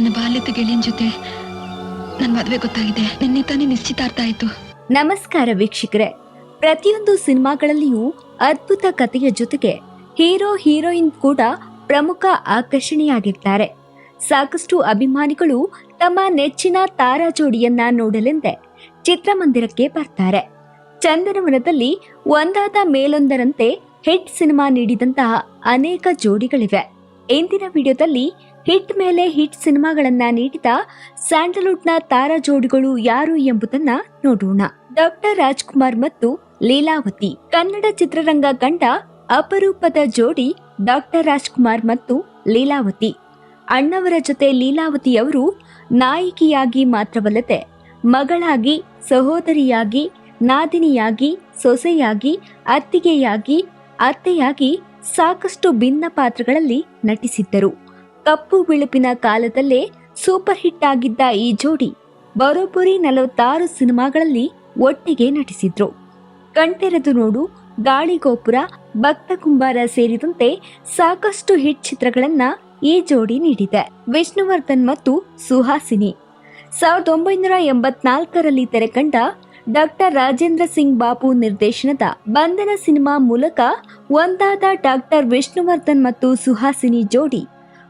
ನನ್ನ ಬಾಲ್ಯದ ಗೆಳೆಯನ್ ಜೊತೆ ನನ್ನ ಮದುವೆ ಗೊತ್ತಾಗಿದೆ. ನಿನ್ನೆ ತಾನೇ ನಿಶ್ಚಿತಾರ್ಥ ಆಯ್ತು. ನಮಸ್ಕಾರ ವೀಕ್ಷಕರೇ. ಪ್ರತಿಯೊಂದು ಸಿನಿಮಾಗಳಲ್ಲಿಯೂ ಅದ್ಭುತ ಕಥೆಯ ಜೊತೆಗೆ ಹೀರೋ, ಹೀರೋಯಿನ್ ಕೂಡ ಪ್ರಮುಖ ಆಕರ್ಷಣೆಯಾಗಿರ್ತಾರೆ ಸಾಕಷ್ಟು ಅಭಿಮಾನಿಗಳು ತಮ್ಮ ನೆಚ್ಚಿನ ತಾರಾ ಜೋಡಿಯನ್ನ ನೋಡಲೆಂದೇ ಚಿತ್ರಮಂದಿರಕ್ಕೆ ಬರ್ತಾರೆ. ಚಂದನವನದಲ್ಲಿ ಒಂದಾದ ಮೇಲೊಂದರಂತೆ ಹಿಟ್ ಸಿನಿಮಾ ನೀಡಿದಂತಹ ಅನೇಕ ಜೋಡಿಗಳಿವೆ. ಇಂದಿನ ವಿಡಿಯೋದಲ್ಲಿ ಹಿಟ್ ಮೇಲೆ ಹಿಟ್ ಸಿನಿಮಾಗಳನ್ನ ನೀಡಿದ ಸ್ಯಾಂಡಲ್ವುಡ್ನ ತಾರಾ ಜೋಡಿಗಳು ಯಾರು ಎಂಬುದನ್ನ ನೋಡೋಣ. ಡಾಕ್ಟರ್ ರಾಜ್ಕುಮಾರ್ ಮತ್ತು ಲೀಲಾವತಿ. ಕನ್ನಡ ಚಿತ್ರರಂಗ ಕಂಡ ಅಪರೂಪದ ಜೋಡಿ ಡಾಕ್ಟರ್ ರಾಜ್ಕುಮಾರ್ ಮತ್ತು ಲೀಲಾವತಿ. ಅಣ್ಣವರ ಜೊತೆ ಲೀಲಾವತಿ ಅವರು ನಾಯಕಿಯಾಗಿ ಮಾತ್ರವಲ್ಲದೆ ಮಗಳಾಗಿ, ಸಹೋದರಿಯಾಗಿ, ನಾದಿನಿಯಾಗಿ, ಸೊಸೆಯಾಗಿ, ಅತ್ತಿಗೆಯಾಗಿ, ಅತ್ತೆಯಾಗಿ ಸಾಕಷ್ಟು ಭಿನ್ನ ಪಾತ್ರಗಳಲ್ಲಿ ನಟಿಸಿದ್ದರು. ಕಪ್ಪು ಬಿಳುಪಿನ ಕಾಲದಲ್ಲೇ ಸೂಪರ್ ಹಿಟ್ ಆಗಿದ್ದ ಈ ಜೋಡಿ ಬರೋಬ್ಬರಿ ನಲವತ್ತಾರು ಸಿನಿಮಾಗಳಲ್ಲಿ ಒಟ್ಟಿಗೆ ನಟಿಸಿದ್ರು. ಕಣ್ತೆರೆದು ನೋಡು ಗಾಳಿಗೋಪುರ ಭಕ್ತ ಕುಂಬಾರ ಸೇರಿದಂತೆ ಸಾಕಷ್ಟು ಹಿಟ್ ಚಿತ್ರಗಳನ್ನ ಈ ಜೋಡಿ ನೀಡಿದೆ. ವಿಷ್ಣುವರ್ಧನ್ ಮತ್ತು ಸುಹಾಸಿನಿ. ಸಾವಿರದ ಒಂಬೈನೂರ ಎಂಬತ್ನಾಲ್ಕರಲ್ಲಿ ತೆರೆಕಂಡ ಡಾಕ್ಟರ್ ರಾಜೇಂದ್ರ ಸಿಂಗ್ ಬಾಬು ನಿರ್ದೇಶನದ ಬಂಧನ ಸಿನಿಮಾ ಮೂಲಕ ಒಂದಾದ ಡಾಕ್ಟರ್ ವಿಷ್ಣುವರ್ಧನ್ ಮತ್ತು ಸುಹಾಸಿನಿ ಜೋಡಿ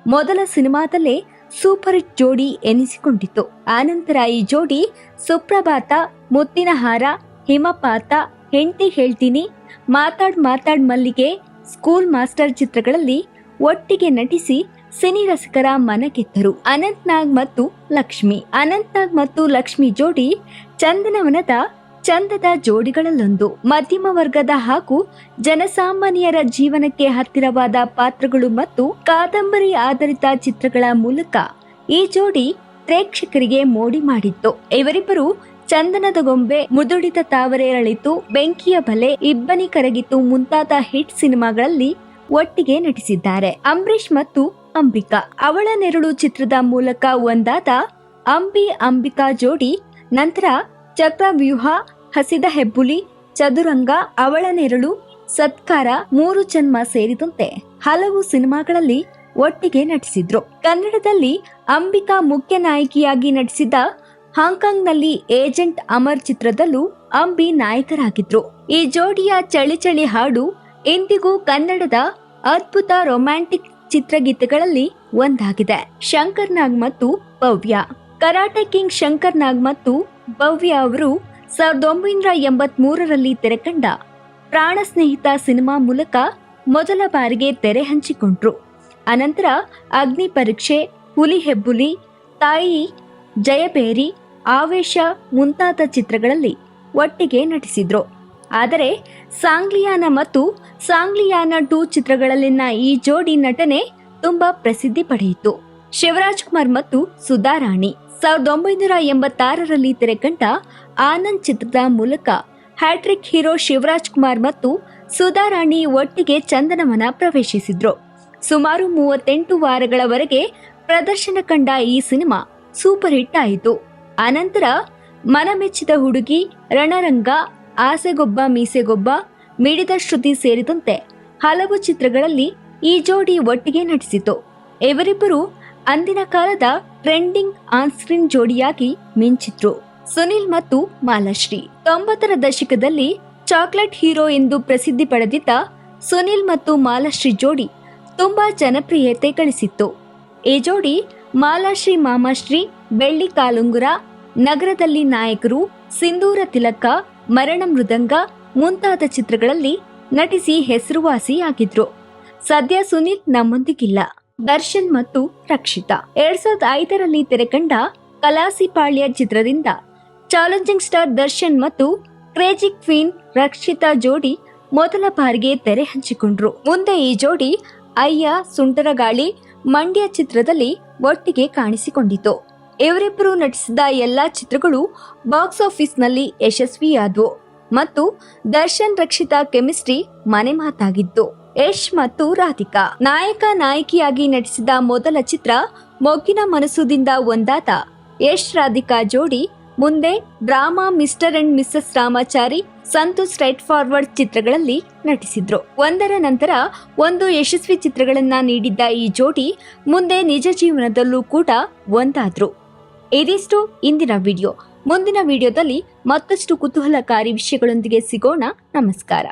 ಮೊದಲ ಸಿನಿಮಾದಲ್ಲೇ ಸೂಪರ್ ಹಿಟ್ ಜೋಡಿ ಎನಿಸಿಕೊಂಡಿತು ಆನಂತರ ಈ ಜೋಡಿ ಸುಪ್ರಭಾತ ಮುತ್ತಿನ ಹಾರ ಹಿಮಪಾತ, ಹೆಂಡತಿ ಹೇಳ್ತೀನಿ, ಮಾತಾಡ್ ಮಾತಾಡ್ ಮಲ್ಲಿಗೆ ಸ್ಕೂಲ್ ಮಾಸ್ಟರ್ ಚಿತ್ರಗಳಲ್ಲಿ ಒಟ್ಟಿಗೆ ನಟಿಸಿ ಸಿನಿ ರಸಿಕರ ಮನಗೆದ್ದರು ಗೆದ್ದರು ನಾಗ್ ಮತ್ತು ಲಕ್ಷ್ಮಿ. ಅನಂತ್ನಾಗ್ ಮತ್ತು ಲಕ್ಷ್ಮಿ ಜೋಡಿ ಚಂದನವನದ ಚಂದದ ಜೋಡಿಗಳಲ್ಲೊಂದು ಮಧ್ಯಮ ವರ್ಗದ ಹಾಗೂ ಜನಸಾಮಾನ್ಯರ ಜೀವನಕ್ಕೆ ಹತ್ತಿರವಾದ ಪಾತ್ರಗಳು ಮತ್ತು ಕಾದಂಬರಿ ಆಧಾರಿತ ಚಿತ್ರಗಳ ಮೂಲಕ ಈ ಜೋಡಿ ಪ್ರೇಕ್ಷಕರಿಗೆ ಮೋಡಿ ಮಾಡಿತ್ತು. ಇವರಿಬ್ಬರು ಚಂದನದ ಗೊಂಬೆ, ಮುದುಡಿದ ತಾವರೆರಳಿತು ಬೆಂಕಿಯ ಬಲೆ, ಇಬ್ಬನಿ ಕರಗಿತು ಮುಂತಾದ ಹಿಟ್ ಸಿನಿಮಾಗಳಲ್ಲಿ ಒಟ್ಟಿಗೆ ನಟಿಸಿದ್ದಾರೆ. ಅಂಬರೀಷ್ ಮತ್ತು ಅಂಬಿಕಾ. ಅವಳ ನೆರಳು ಚಿತ್ರದ ಮೂಲಕ ಒಂದಾದ ಅಂಬಿ ಅಂಬಿಕಾ ಜೋಡಿ, ನಂತರ ಚಕ್ರವ್ಯೂಹ ಹಸಿದ ಹೆಬ್ಬುಲಿ, ಚದುರಂಗ, ಅವಳ ನೆರಳು, ಸತ್ಕಾರ, ಮೂರು ಜನ್ಮ ಸೇರಿದಂತೆ ಹಲವು ಸಿನಿಮಾಗಳಲ್ಲಿ ಒಟ್ಟಿಗೆ ನಟಿಸಿದ್ರು. ಕನ್ನಡದಲ್ಲಿ ಅಂಬಿಕಾ ಮುಖ್ಯ ನಾಯಕಿಯಾಗಿ ನಟಿಸಿದ ಹಾಂಗ್ಕಾಂಗ್ನಲ್ಲಿ ಏಜೆಂಟ್ ಅಮರ್ ಚಿತ್ರದಲ್ಲೂ ಅಂಬಿ ನಾಯಕರಾಗಿದ್ರು. ಈ ಜೋಡಿಯ ಚಳಿ ಚಳಿ ಹಾಡು ಇಂದಿಗೂ ಕನ್ನಡದ ಅದ್ಭುತ ರೊಮ್ಯಾಂಟಿಕ್ ಚಿತ್ರಗೀತೆಗಳಲ್ಲಿ ಒಂದಾಗಿದೆ. ಶಂಕರ್ ನಾಗ್ ಮತ್ತು ಭವ್ಯ. ಕರಾಟೆ ಕಿಂಗ್ ಶಂಕರ್ ನಾಗ್ ಮತ್ತು ಭವ್ಯ ಅವರು ಸಾವಿರದ ಒಂಬೈನೂರ ಎಂಬತ್ ಮೂರರಲ್ಲಿ ತೆರೆಕಂಡ ಪ್ರಾಣ ಸ್ನೇಹಿತ ಸಿನಿಮಾ ಮೂಲಕ ಮೊದಲ ಬಾರಿಗೆ ತೆರೆ ಹಂಚಿಕೊಂಡ್ರು. ಅನಂತರ ಅಗ್ನಿ ಪರೀಕ್ಷೆ, ಹುಲಿ ಹೆಬ್ಬುಲಿ, ತಾಯಿ ಜಯಬೇರಿ ಆವೇಶ ಮುಂತಾದ ಚಿತ್ರಗಳಲ್ಲಿ ಒಟ್ಟಿಗೆ ನಟಿಸಿದ್ರು. ಆದರೆ ಸಾಂಗ್ಲಿಯಾನ ಮತ್ತು ಸಾಂಗ್ಲಿಯಾನ ಟೂ ಚಿತ್ರಗಳಲ್ಲಿನ ಈ ಜೋಡಿ ನಟನೆ ತುಂಬಾ ಪ್ರಸಿದ್ಧಿ ಪಡೆಯಿತು. ಶಿವರಾಜ್ ಕುಮಾರ್ ಮತ್ತು ಸುಧಾರಾಣಿ ಸಾವಿರದ ಒಂಬೈನೂರ ಎಂಬತ್ತಾರರಲ್ಲಿ ತೆರೆಕಂಡ ಆನಂದ್ ಚಿತ್ರದ ಮೂಲಕ ಹ್ಯಾಟ್ರಿಕ್ ಹೀರೋ ಶಿವರಾಜ್ ಕುಮಾರ್ ಮತ್ತು ಸುಧಾರಾಣಿ ಒಟ್ಟಿಗೆ ಚಂದನವನ ಪ್ರವೇಶಿಸಿದ್ರು. ಸುಮಾರು ಮೂವತ್ತೆಂಟು ವಾರಗಳವರೆಗೆ ಪ್ರದರ್ಶನ ಕಂಡ ಈ ಸಿನಿಮಾ ಸೂಪರ್ ಹಿಟ್ ಆಯಿತು. ಅನಂತರ ಮನಮೆಚ್ಚಿದ ಹುಡುಗಿ ರಣರಂಗ, ಆಸೆಗೊಬ್ಬ, ಮೀಸೆಗೊಬ್ಬ, ಮಿಡಿದ ಶ್ರುತಿ ಸೇರಿದಂತೆ ಹಲವು ಚಿತ್ರಗಳಲ್ಲಿ ಈ ಜೋಡಿ ಒಟ್ಟಿಗೆ ನಟಿಸಿತು. ಇವರಿಬ್ಬರು ಅಂದಿನ ಕಾಲದ ಟ್ರೆಂಡಿಂಗ್ ಆನ್ಸ್ಕ್ರೀನ್ ಜೋಡಿಯಾಗಿ ಮಿಂಚಿದ್ರು. ಸುನಿಲ್ ಮತ್ತು ಮಾಲಾಶ್ರೀ. ತೊಂಬತ್ತರ ದಶಕದಲ್ಲಿ ಚಾಕ್ಲೇಟ್ ಹೀರೋ ಎಂದು ಪ್ರಸಿದ್ಧಿ ಪಡೆದಿದ್ದ ಸುನಿಲ್ ಮತ್ತು ಮಾಲಾಶ್ರೀ ಜೋಡಿ ತುಂಬಾ ಜನಪ್ರಿಯತೆ ಗಳಿಸಿತ್ತು. ಈ ಜೋಡಿ ಮಾಲಾಶ್ರೀ, ಮಾಮಾಶ್ರೀ, ಬೆಳ್ಳಿ ಕಾಲುಂಗುರ, ನಗರದಲ್ಲಿ ನಾಯಕರು, ಸಿಂಧೂರ ತಿಲಕ, ಮರಣ ಮೃದಂಗ ಮುಂತಾದ ಚಿತ್ರಗಳಲ್ಲಿ ನಟಿಸಿ ಹೆಸರುವಾಸಿಯಾಗಿದ್ರು. ಸದ್ಯ ಸುನಿಲ್ ನಮ್ಮೊಂದಿಗಿಲ್ಲ. ದರ್ಶನ್ ಮತ್ತು ರಕ್ಷಿತಾ. ಎರಡ್ ಸಾವಿರದ ಐದರಲ್ಲಿ ತೆರೆಕಂಡ ಕಲಾಸಿಪಾಳ್ಯ ಚಿತ್ರದಿಂದ ಚಾಲೆಂಜಿಂಗ್ ಸ್ಟಾರ್ ದರ್ಶನ್ ಮತ್ತು ಕ್ರೇಜಿ ಕ್ವೀನ್ ರಕ್ಷಿತಾ ಜೋಡಿ ಮೊದಲ ಬಾರಿಗೆ ತೆರೆ ಹಂಚಿಕೊಂಡ್ರು. ಮುಂದೆ ಈ ಜೋಡಿ ಅಯ್ಯ, ಸುಂಟರಗಾಳಿ, ಮಂಡ್ಯ ಚಿತ್ರದಲ್ಲಿ ಒಟ್ಟಿಗೆ ಕಾಣಿಸಿಕೊಂಡಿತು. ಇವರಿಬ್ಬರು ನಟಿಸಿದ ಎಲ್ಲಾ ಚಿತ್ರಗಳು ಬಾಕ್ಸ್ ಆಫೀಸ್ನಲ್ಲಿ ಯಶಸ್ವಿಯಾದವು ಮತ್ತು ದರ್ಶನ್, ರಕ್ಷಿತಾ ಕೆಮಿಸ್ಟ್ರಿ ಮನೆ ಮಾತಾಗಿತ್ತು ಯಶ್ ಮತ್ತು ರಾಧಿಕಾ. ನಾಯಕ ನಾಯಕಿಯಾಗಿ ನಟಿಸಿದ ಮೊದಲ ಚಿತ್ರ ಮೊಗ್ಗಿನ ಮನಸ್ಸುದಿಂದ ಒಂದಾದ ಯಶ್ ರಾಧಿಕಾ ಜೋಡಿ, ಮುಂದೆ drama mister and missus Ramachari, Santhu straight forward ಚಿತ್ರಗಳಲ್ಲಿ ನಟಿಸಿದ್ರು. ಒಂದರ ನಂತರ ಒಂದು ಯಶಸ್ವಿ ಚಿತ್ರಗಳನ್ನ ನೀಡಿದ್ದ ಈ ಜೋಡಿ ಮುಂದೆ ನಿಜ ಜೀವನದಲ್ಲೂ ಕೂಡ ಒಂದಾದ್ರು. ಇದಿಷ್ಟು ಇಂದಿನ ವಿಡಿಯೋ. ಮುಂದಿನ ವಿಡಿಯೋದಲ್ಲಿ ಮತ್ತಷ್ಟು ಕುತೂಹಲಕಾರಿ ವಿಷಯಗಳೊಂದಿಗೆ ಸಿಗೋಣ. ನಮಸ್ಕಾರ.